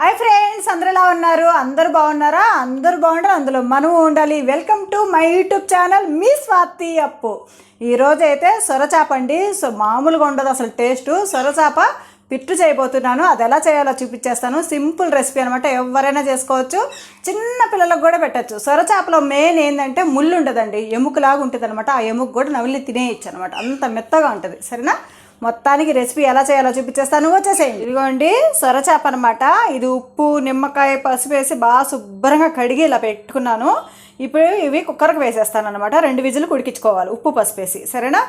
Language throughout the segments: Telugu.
హాయ్ ఫ్రెండ్స్ అందరు ఎలా ఉన్నారు? అందరు బాగున్నారా? అందరు బాగుంటారు అందులో మనం ఉండాలి. Welcome to my YouTube channel మీ స్వాతి అప్పు. ఈరోజు అయితే సొరచాప అండి. సో మామూలుగా ఉండదు అసలు టేస్ట్. సొరచాప పిట్టు చేయబోతున్నాను. అది ఎలా చేయాలో చూపించేస్తాను. సింపుల్ రెసిపీ అనమాట ఎవరైనా చేసుకోవచ్చు. చిన్న పిల్లలకు కూడా పెట్టచ్చు. సొరచాపలో మెయిన్ ఏంటంటే ముళ్ళు ఉండదండి. ఎముకలాగా ఉంటుంది అనమాట ఆ ఎముక కూడా నవిలి తినేయచ్చు అనమాట అంత మెత్తగా ఉంటుంది. సరేనా? మొత్తానికి రెసిపీ ఎలా చేయాలో చూపించేస్తాను. వచ్చేసేయండి ఇదిగోండి సొరచేప అనమాట ఇది ఉప్పు నిమ్మకాయ పసుపు వేసి బాగా శుభ్రంగా కడిగి ఇలా పెట్టుకున్నాను. ఇప్పుడు ఇవి కుక్కర్కి వేసేస్తాను అనమాట రెండు విజులు ఉడికించుకోవాలి. ఉప్పు పసుపు వేసి. సరేనా?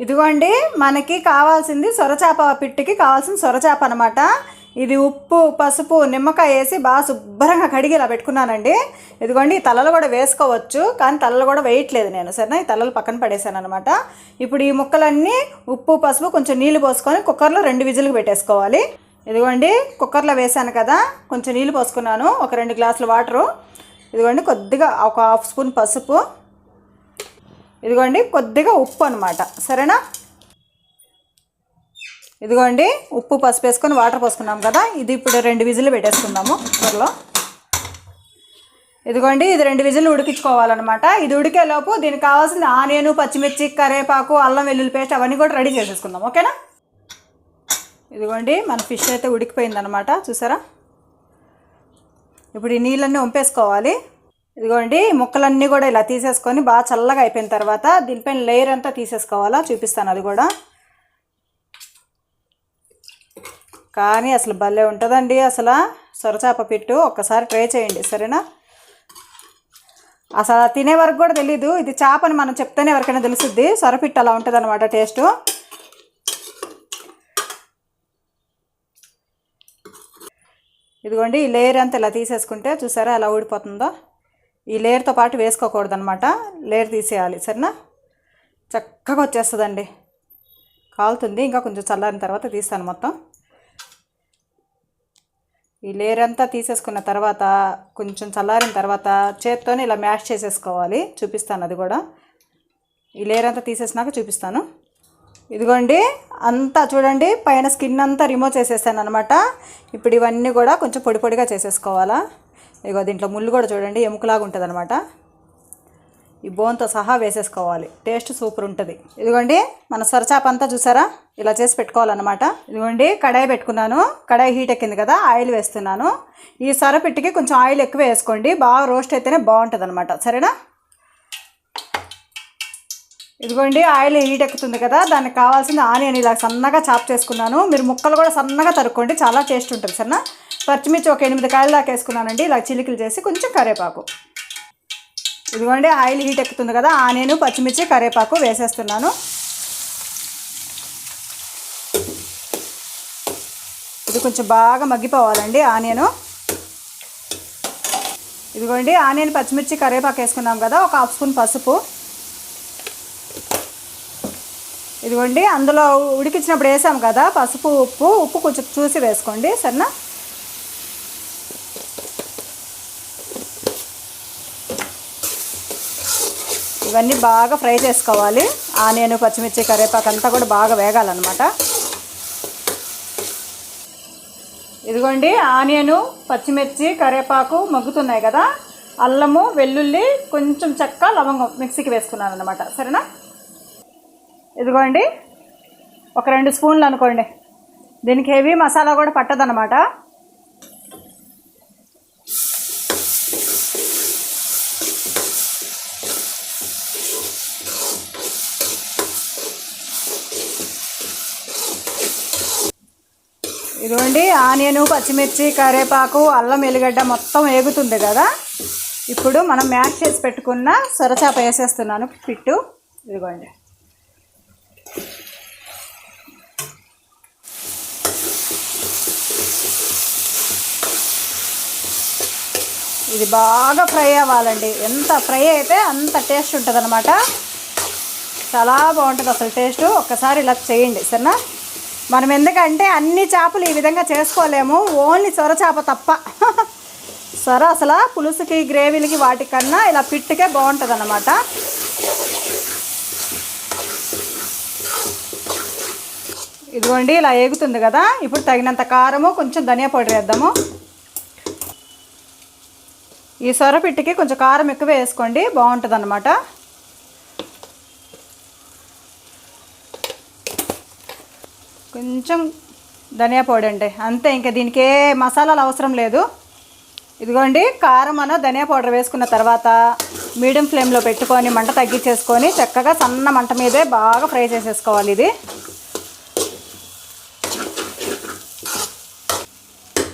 ఇదిగోండి మనకి కావాల్సింది సొరచాప పిట్టికి కావాల్సిన సొరచేప అనమాట ఇది ఉప్పు పసుపు నిమ్మకాయ వేసి బాగా శుభ్రంగా కడిగి ఇలా పెట్టుకున్నానండి. ఇదిగోండి ఈ తలలు కూడా వేసుకోవచ్చు కానీ తలలు కూడా వేయట్లేదు నేను సరేనా? ఈ తలలు పక్కన పడేసాను అనమాట ఇప్పుడు ఈ ముక్కలన్నీ ఉప్పు పసుపు కొంచెం నీళ్ళు పోసుకొని కుక్కర్లో రెండు విజిల్కి పెట్టేసుకోవాలి. ఇదిగోండి కుక్కర్లో వేసాను కదా కొంచెం నీళ్ళు పోసుకున్నాను ఒక రెండు గ్లాసుల వాటరు. ఇదిగోండి కొద్దిగా ఒక హాఫ్ స్పూన్ పసుపు. ఇదిగోండి కొద్దిగా ఉప్పు అనమాట సరేనా? ఇదిగోండి ఉప్పు పసుపు వేసుకొని వాటర్ పోసుకున్నాం కదా ఇది ఇప్పుడు రెండు విజిల్లు పెట్టేసుకుందాము కుక్కర్లో ఇదిగోండి ఇది రెండు విజిల్లు ఉడికించుకోవాలన్నమాట. ఇది ఉడికేలోపు దీనికి కావాల్సిన ఆనియన్ పచ్చిమిర్చి కరివేపాకు అల్లం వెల్లుల్లి పేస్ట్ అవన్నీ కూడా రెడీ చేసేసుకుందాం ఓకేనా? ఇదిగోండి మన ఫిష్ అయితే ఉడికిపోయిందనమాట చూసారా? ఇప్పుడు ఈ నీళ్ళన్నీ వంపేసుకోవాలి ఇదిగోండి ముక్కలన్నీ కూడా ఇలా తీసేసుకొని బాగా చల్లగా అయిపోయిన తర్వాత దీనిపైన లేయర్ అంతా తీసేసుకోవాలా? చూపిస్తాను అది కూడా. కానీ అసలు భలే ఉంటుందండి అసలు. సొరచాప పిట్టు ఒక్కసారి ట్రై చేయండి సరేనా? అసలు తినే వరకు కూడా తెలీదు. ఇది చేపని మనం చెప్తేనే ఎవరికైనా తెలుసుద్ది. సొరపిట్టు అలా ఉంటుంది అనమాట టేస్టు. ఇదిగోండి ఈ లేయర్ అంతా ఇలా తీసేసుకుంటే చూసారా ఎలా ఊడిపోతుందో? ఈ లేయర్తో పాటు వేసుకోకూడదు అనమాట లేయర్ తీసేయాలి సరేనా? చక్కగా వచ్చేస్తుందండి. కాలుతుంది. ఇంకా కొంచెం చల్లారిన తర్వాత తీస్తాను మొత్తం. ఈ లేయర్ అంతా తీసేసుకున్న తర్వాత కొంచెం చల్లారిన తర్వాత చేత్తోనే ఇలా మ్యాష్ చేసేసుకోవాలి. చూపిస్తాను అది కూడా. ఈ లేయర్ అంతా తీసేసినాక చూపిస్తాను. ఇదిగోండి అంతా చూడండి పైన స్కిన్ అంతా రిమూవ్ చేసేసాను అనమాట ఇప్పుడు ఇవన్నీ కూడా కొంచెం పొడి పొడిగా చేసేసుకోవాలా. ఇదిగో దీంట్లో ముళ్ళు కూడా చూడండి ఎముకలాగా ఉంటుంది అనమాట ఈ బోన్తో సహా వేసేసుకోవాలి. టేస్ట్ సూపర్ ఉంటుంది. ఇదిగోండి మన సొరచాప అంతా చూసారా? ఇలా చేసి పెట్టుకోవాలన్నమాట. ఇదిగోండి కడాయి పెట్టుకున్నాను. కడాయి హీట్ ఎక్కింది కదా ఆయిల్ వేస్తున్నాను. ఈ సొరపిట్టికి కొంచెం ఆయిల్ ఎక్కువ వేసుకోండి. బాగా రోస్ట్ అయితేనే బాగుంటుంది అనమాట సరేనా? ఇదిగోండి ఆయిల్ హీట్ ఎక్కుతుంది కదా దానికి కావాల్సిన ఆనియన్ ఇలా సన్నగా చాప్ చేసుకున్నాను. మీరు ముక్కలు కూడా సన్నగా తరుక్కోండి చాలా టేస్ట్ ఉంటుంది. సరేనా? పచ్చిమిర్చి ఒక ఎనిమిది కాయలు దాకా వేసుకున్నానండి. ఇలా చిలికలు చేసి కొంచెం కరివేపాకు. ఇదిగోండి ఆయిల్ హీట్ ఎక్కుతుంది కదా ఆనియన్ పచ్చిమిర్చి కరివేపాకు వేసేస్తున్నాను. ఇది కొంచెం బాగా మగ్గిపోవాలండి ఆనియను. ఇదిగోండి ఆనియన్ పచ్చిమిర్చి కరివేపాకు వేసుకున్నాం కదా ఒక హాఫ్ స్పూన్ పసుపు. ఇదిగోండి అందులో ఉడికించినప్పుడు వేసాం కదా పసుపు ఉప్పు ఉప్పు కొంచెం చూసి వేసుకోండి సరేనా? ఇవన్నీ బాగా ఫ్రై చేసుకోవాలి. ఆనియన్ పచ్చిమిర్చి కరివేపాకు అంతా కూడా బాగా వేగాలన్నమాట. ఇదిగోండి ఆనియను పచ్చిమిర్చి కరివేపాకు మగ్గుతున్నాయి కదా. అల్లము వెల్లుల్లి కొంచెం చెక్క లవంగం మిక్సీకి వేసుకున్నాను అనమాట సరేనా? ఇదిగోండి ఒక రెండు స్పూన్లు అనుకోండి. దీనికి హెవీ మసాలా కూడా పట్టదనమాట ఇదిగోండి ఆనియన్ పచ్చిమిర్చి కరివేపాకు అల్లం ఎల్లిగడ్డ మొత్తం వేగుతుంది కదా. ఇప్పుడు మనం మ్యాష్ చేసి పెట్టుకున్న సొరచాప వేసేస్తున్నాను పిట్టు. ఇదిగోండి. ఇది బాగా ఫ్రై అవ్వాలండి. ఎంత ఫ్రై అయితే అంత టేస్ట్ ఉంటుంది అనమాట చాలా బాగుంటుంది అసలు టేస్ట్. ఒక్కసారి ఇలా చేయండి సరేనా? మనం ఎందుకంటే అన్ని చేపలు ఈ విధంగా చేసుకోలేము. ఓన్లీ సొర చేప తప్ప. సొర అసలు పులుసుకి గ్రేవీలకి వాటికన్నా ఇలా పిట్టుకే బాగుంటుంది అనమాట ఇదిగోండి ఇలా ఏగుతుంది కదా. ఇప్పుడు తగినంత కారము కొంచెం ధనియా పౌడర్ వేద్దాము. ఈ సొర పిట్టుకి కొంచెం కారం ఎక్కువ వేసుకోండి బాగుంటుంది కొంచెం ధనియా పౌడర్ అండి అంతే ఇంకా దీనికి ఏ మసాలాలు అవసరం లేదు. ఇదిగోండి కారం అన్న ధనియా పౌడర్ వేసుకున్న తర్వాత మీడియం ఫ్లేమ్లో పెట్టుకొని మంట తగ్గించేసుకొని చక్కగా సన్న మంట మీదే బాగా ఫ్రై చేసేసుకోవాలి ఇది.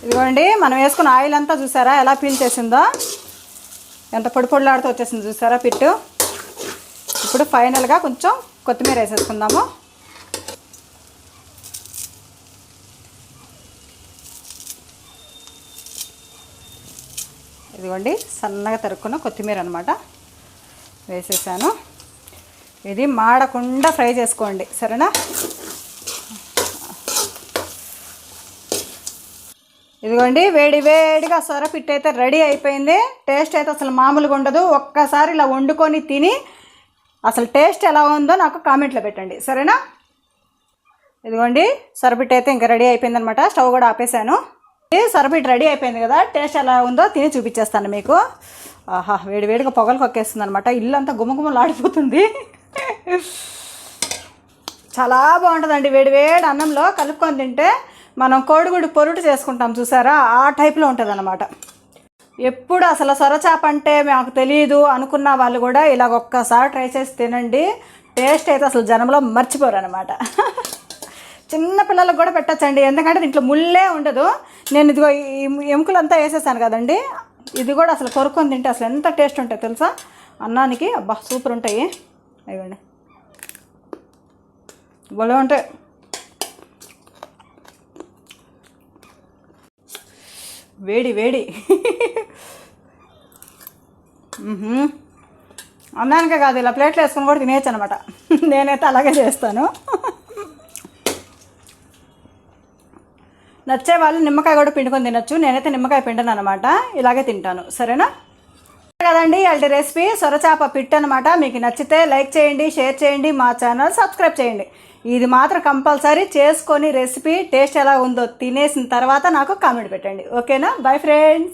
ఇదిగోండి మనం వేసుకున్న ఆయిల్ అంతా చూసారా ఎలా పీల్ చేసిందో? ఎంత పొడి పొడిలాడుతూ వచ్చేసింది చూసారా పిట్టు? ఇప్పుడు ఫైనల్గా కొంచెం కొత్తిమీర వేసేసుకుందాము. ఇదిగోండి సన్నగా తరుక్కున్న కొత్తిమీర అనమాట వేసేసాను. ఇది మాడకుండా ఫ్రై చేసుకోండి సరేనా? ఇదిగోండి వేడి వేడిగా సొరపిట్ అయితే రెడీ అయిపోయింది. టేస్ట్ అయితే అసలు మామూలుగా ఉండదు. ఒక్కసారి ఇలా వండుకొని తిని అసలు టేస్ట్ ఎలా ఉందో నాకు కామెంట్లో పెట్టండి సరేనా? ఇదిగోండి సొరపిట్ అయితే ఇంకా రెడీ అయిపోయిందనమాట స్టవ్ కూడా ఆపేసాను ఈ రెడీ అయిపోయింది కదా టేస్ట్ ఎలా ఉందో తిని చూపించేస్తాను మీకు. ఆహా వేడి వేడిగా పొగలు కొక్కేస్తుంది అనమాట ఇల్లు అంతా గుమగుమలాడిపోతుంది చాలా బాగుంటుందండి వేడి వేడి అన్నంలో కలుపుకొని తింటే మనం కోడిగుడి పొరుటు చేసుకుంటాం చూసారా? ఆ టైప్లో ఉంటుంది అనమాట ఎప్పుడు అసలు సొరచాప అంటే మాకు తెలియదు అనుకున్న వాళ్ళు కూడా ఇలాగ ఒక్కసారి ట్రై చేసి తినండి. టేస్ట్ అయితే అసలు జనంలో మర్చిపోరు అనమాట చిన్న పిల్లలకు కూడా పెట్టచ్చండి. ఎందుకంటే దీంట్లో ముళ్ళే ఉండదు. నేను ఇదిగో ఈ ఎముకలంతా వేసేసాను కదండి. ఇది కూడా అసలు కొరుక్కొని తింటే అసలు ఎంత టేస్ట్ ఉంటాయి తెలుసా? అన్నానికి అబ్బా సూపర్ ఉంటాయి. అయ్యండి భలే ఉంటాయి. వేడి వేడి. అన్నానికే కాదు ఇలా ప్లేట్లు వేసుకొని కూడా తినేయచ్చు అనమాట నేనైతే అలాగే చేస్తాను. నచ్చే వాళ్ళు నిమ్మకాయ కూడా పిండుకొని తినొచ్చు. నేనైతే నిమ్మకాయ పిండను అనమాట ఇలాగే తింటాను. సరేనా? కదండి అల్టి రెసిపీ సొరచాప పిట్ అనమాట మీకు నచ్చితే లైక్ చేయండి షేర్ చేయండి మా ఛానల్ సబ్స్క్రైబ్ చేయండి. ఇది మాత్రం కంపల్సరీ చేసుకొని రెసిపీ టేస్ట్ ఎలా ఉందో తినేసిన తర్వాత నాకు కామెంట్ పెట్టండి. ఓకేనా? Bye friends!